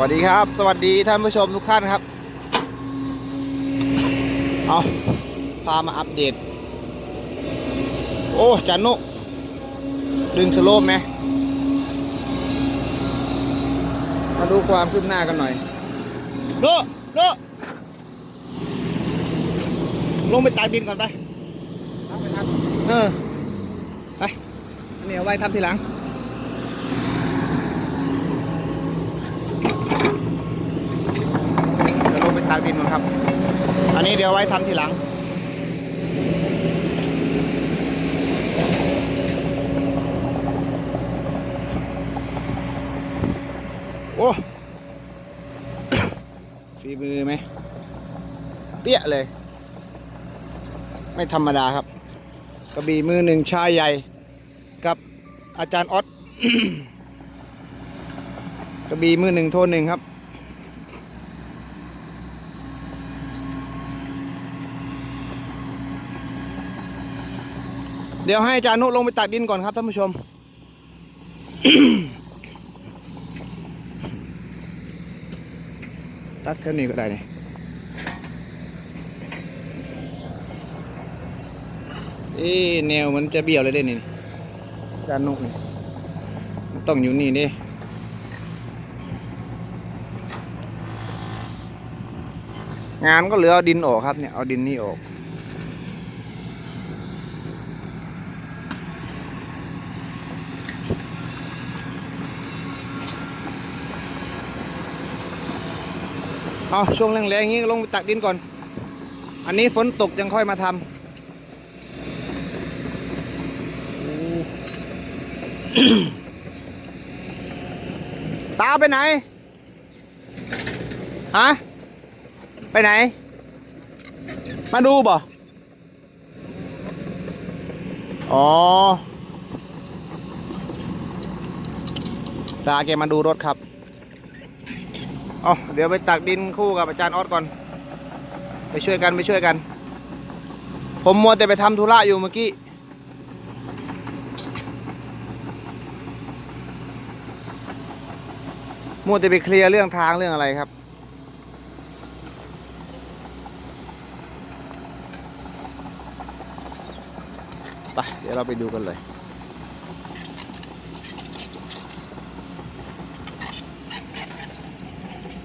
วัสดีครับ สวัสดีท่านผู้ชมทุกท่านครับ เอาพามาอัปเดต โอ้จานุดึงสโลปไหมมาดูความคืบหน้ากันหน่อยโนโนลงไปตากดินก่อนไป เออ ไป อันนี้เอาไว้ทำทีหลัง เดี๋ยวลงไป ตากดินก่นครับ อันนี้เดี๋ยวไว้ทำทีหลัง โอ้ฝีมือไหม เปี้ยเลย ไม่ธรรมดาครับ กระบี่มือหนึ่งชายใหญ่ กับอาจารย์ออสกระบี่มือหนึ่งโทนหนึ่งครับ เดี๋ยวให้จานุลงไปตักดินก่อนครับท่านผู้ชม ตักเท่านี้ก็ได้นี่เอ๊แนวมันจะเบี้ยวเลยเด้นี่จานุนี่มันต้องอยู่นี่ดิงานก็เหลือเอาดินออกครับเนี่ยเอาดินนี่ออก เอาช่วงแรงๆอย่างนี้ลงไปตักดินก่อน อันนี้ฝนตกยังค่อยมาทำตาไปไหน ฮะ ไปไหน มาดูบ่ อ๋อ ตาแกมาดูรถครับ เอาเดี๋ยวไปตักดินคู่กับอาจารย์ออสก่อน ไปช่วยกันไปช่วยกัน ผมมัวแต่ไปทำธุระอยู่เมื่อกี้มัวแต่ไปเคลียร์เรื่องทางเรื่องอะไรครับไปเดี๋ยวเราไปดูกันเลย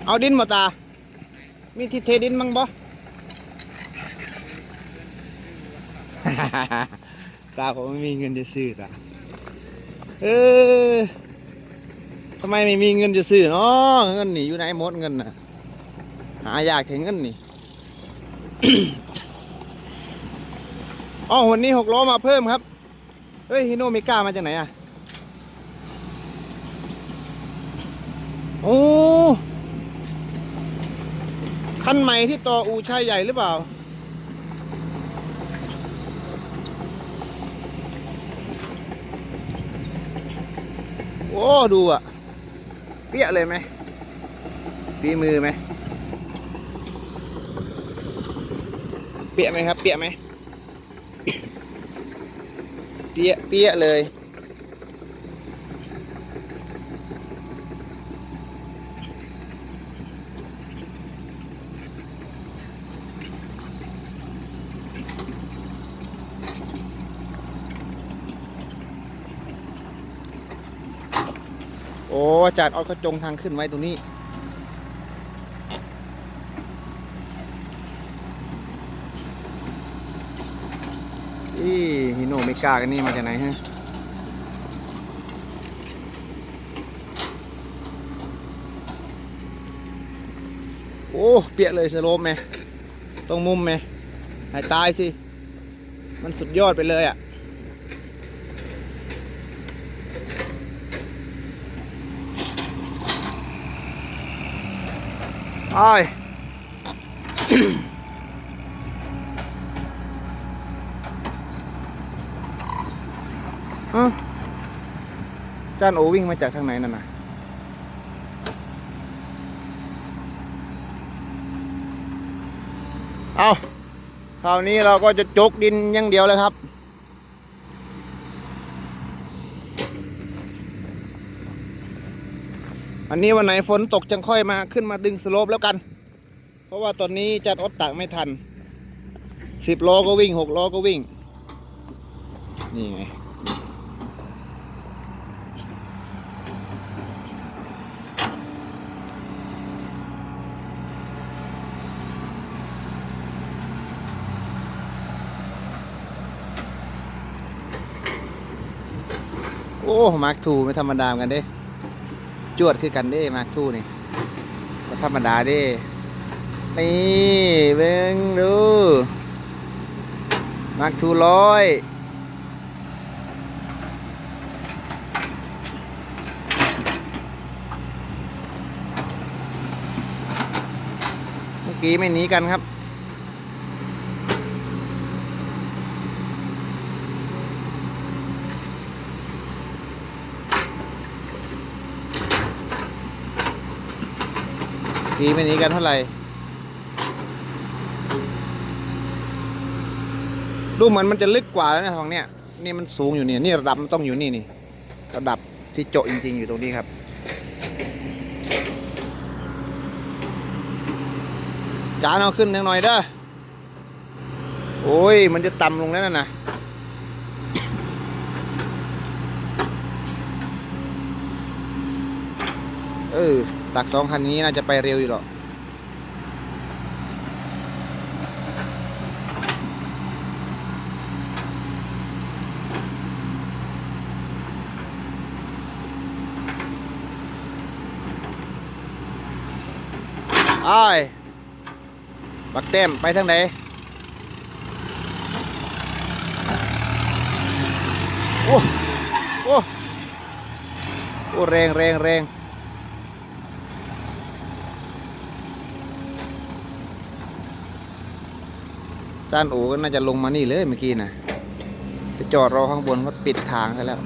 เอาดินมาตา มีที่เทดินมั้งบ่ตาผมไม่มีเงินจะซื้อตาเออทำไมไม่มีเงินจะซื้อเนาะเงินนี่อยู่ไหนหมดเงินน่ะ หายากถึงเงินนี่อ๋อวันนี้หกล้อมาเพิ่มครับ เฮ้ยฮิโนมิก้ามาจากไหนอะ โอ้ คันใหม่ที่ต่ออูชายใหญ่หรือเปล่า โอ้ ดูอะเปี้ยเลยไหมฝีมือไหม เปี้ยไหมครับ เปี้ยไหม เปี้ยเปี้ยเลย อ้อาจารย์เอากระจงทางขึ้นไว้ตรงนี้ อีฮิโนเมกากันนี่มาจากไหนฮะโอ้ เปียกเลยสโลปไหมตรงมุมไหมหายตายสิ มันสุดยอดไปเลยอะ ไอ้ายฮะจานโอวิ่งมาจากทางไหนนั่นน่ะเอาคราวนี้เราก็จะจกดินอย่างเดียวเลยครับ อันนี้วันไหนฝนตกจังค่อยมาขึ้นมาดึงสโลปแล้วกัน เพราะว่าตอนนี้จัดอดตักไม่ทันสิบล้อก็วิ่งหกล้อก็วิ่ง นี่ไงโอ้มาร์คทูไม่ธรรมดามกันเด้ จวดคือกันเด้มาทู่นี่ก็ธรรมดาเด้ นี่เบ่งดูมาทูร้อยเมื่อกี้ไม่หนีกันครับีไม่หนีกันเท่าไหร่ดูเหมือนมันจะลึกกว่าแล้วนะฝั่งเนี้ยนี่มันสูงอยู่นี่นี่ระดับมันต้องอยู่นี่นี่ระดับที่โจจริง ๆ อยู่ตรงนี้ครับ จานเอาขึ้นหน่อยเด้อโอ้ย มันจะต่ำลงแล้วนะนะเออ ตักสองคันนี้น่าจะไปเร็วอยู่หรอกอ้ายบักเต็มไปทางไหนโอ้ โอ้ โอ้ แรงแรงแรง จานโอก็น่าจะลงมานี่เลยเมื่อกี้นะไปจอดรอข้างบนเขาปิดทางซะแล้ว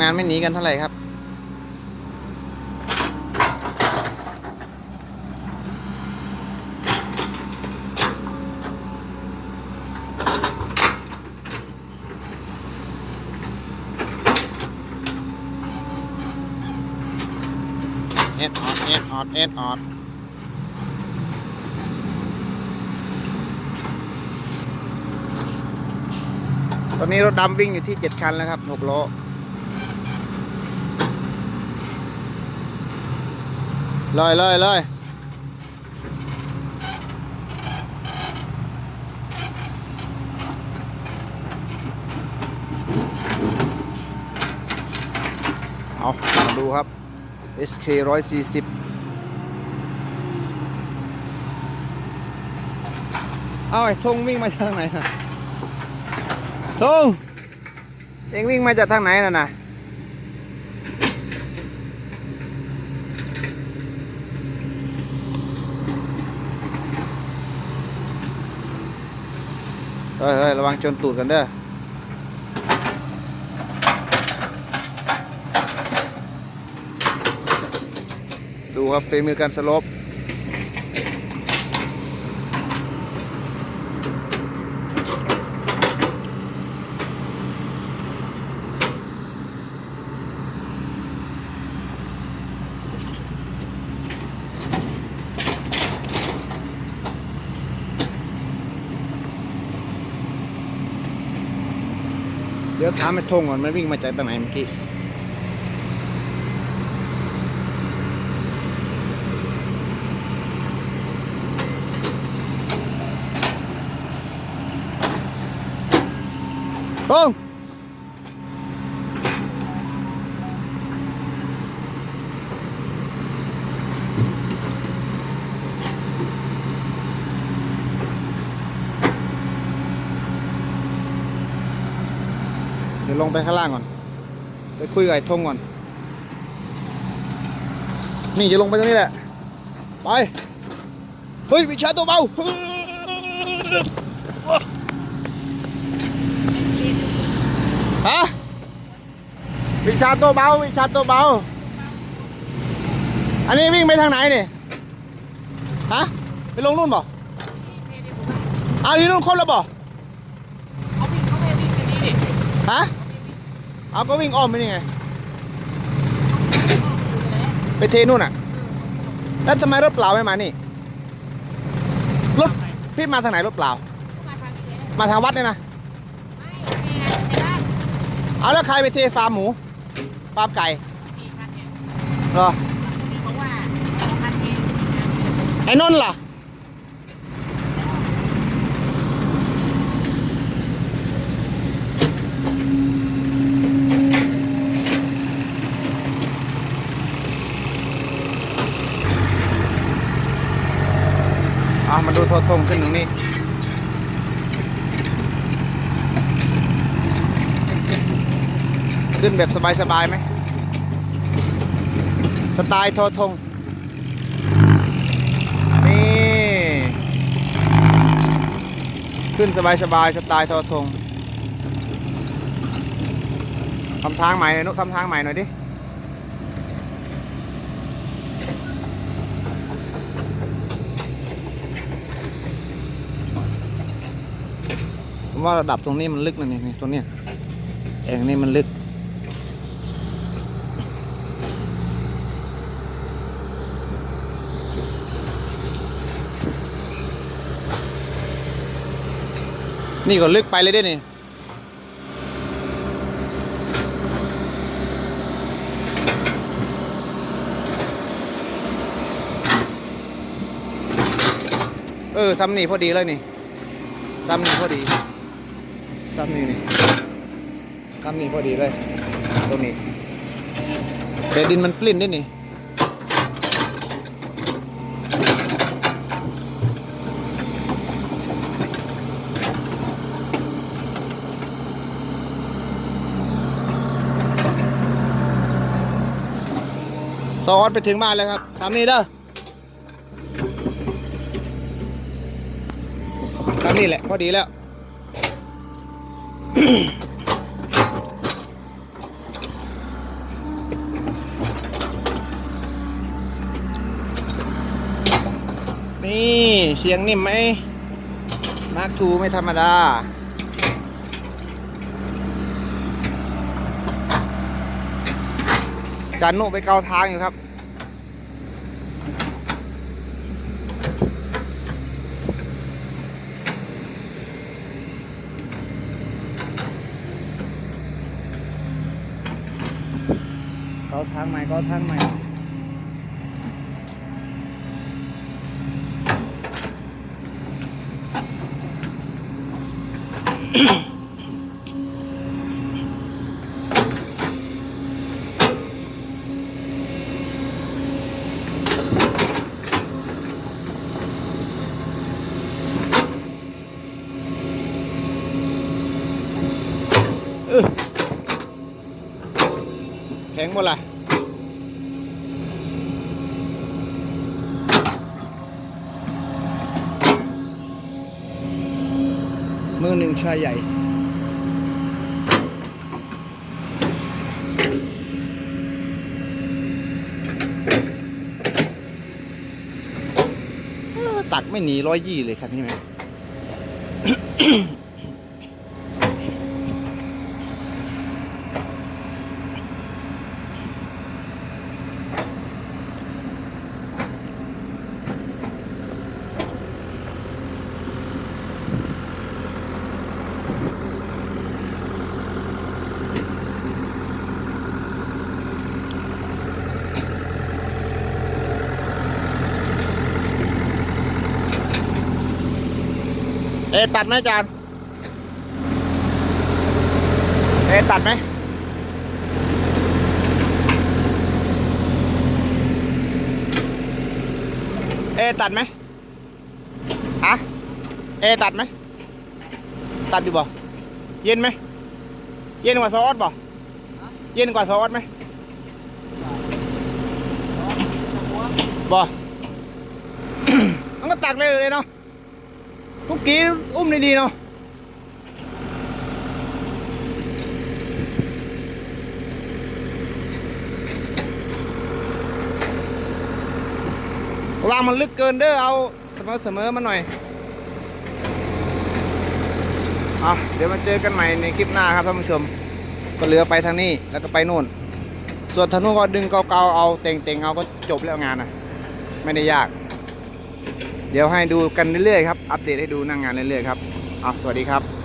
งานไม่หนีกันเท่าไหร่ครับ เอ็ดออดเอ็ดออดเอ็ดออดตอนนี้รถดำวิ่งอยู่ที่เจ็ดคันแล้วครับหกล้อเลยเลยเลยเอามาดูครับ SK ร้อยสี่สิบเอาไอ้ทงวิ่งมาจากทางไหนนะทงเองวิ่งมาจากทางไหนน่ะนะเฮ้ยเฮ้ยระวังชนตูดกันเด้อ ดูครับฝีมือการสลบเดี๋ยวถามไอ้ทงก่อนมันวิ่งมาจากตรงไหนเมื่อกี้ ทงเดี๋ยวลงไปข้างล่างก่อน ไปคุยกับไอ้ทงก่อน นี่จะลงไปตรงนี้แหละ ไป เฮ้ย วิชาตัวเบา ฮะวิชาตัวเบาวิชาตัวเบา อันนี้วิ่งไปทางไหนเนี่ยฮะไปลงนู่นบ่เอาอยู่นู่นครบแล้วบ่เขาวิ่งเขาไม่วิ่งไปนี่ดิฮะเอาก็วิ่งอ้อมไปนี่ไงไปเทนู่นอะ แล้วทำไมรถเปล่าไม่มานี่รถพี่มาทางไหนรถเปล่า มาทางนี้เลยมาทางวัดเนี่ยนะ ไม่นี่ไงในบ้าน เอาแล้วใครไปเทฟาร์มหมูฟาร์มไก่เหรอไอ้นนท์ล่ะเอามาดูโทรทงขึ้นตรงนี้ ขึ้นแบบสบายๆไหมสไตล์ทรทงนี่ขึ้นสบายสบายๆสไตล์ทอทงทำทางใหม่หน่อยนุกทำทางใหม่หน่อยดิผมว่าระดับตรงนี้มันลึกนะนี่ตรงเนี้ยเองนี่มันลึก นี่ก็ลึกไปเลยด้วยนี่เออซ้ำนี่พอดีเลยนี่ซ้ำนี่พอดีซ้ำนี่นี่ซ้ำนี่พอดีเลย ตรงนี้แต่ดินมันปลิ้นด้วยนี่ ซอสไปถึงบ้านแล้วครับทำนี่เด้อทำนี่แหละพอดีแล้ว นี่เสียงนิ่มไหมมาร์คทูไม่ธรรมดา จานนุไปเกาทางอยู่ครับ เกาทางใหม่เกาทางใหม่อ แข็งหมดละมือหนึ่งชายใหญ่ตักไม่หนีร้อยยี่เลยครับนี่ไหม อตัดไหมอาจารย์เอตัดไหมเอตัดไหมอะเอตัดไหมตัดดีบ่เย็นไหมเย็นกว่าซอสบ่เย็นกว่าซอสไหมบ่มันก็ตักเลยเลยเนาะ เมื่อกี้อุ้มด้ดีเนาะวางมันลึกเกินเด้อเอาเสมอเสมอมาหน่อยอะเดี๋ยวมาเจอกันใหม่ในคลิปหน้าครับท่านผู้ชม ก็เหลือไปทางนี้แล้วก็ไปนู่น ส่วนทางนู้นก็ดึงเกาๆเอาเต่งๆเอาก็จบแล้วงานนะไม่ได้ยาก เดี๋ยวให้ดูกันเรื่อยๆครับ อัปเดตให้ดูหนั่งงานเรื่อยๆครับอะสวัสดีครับ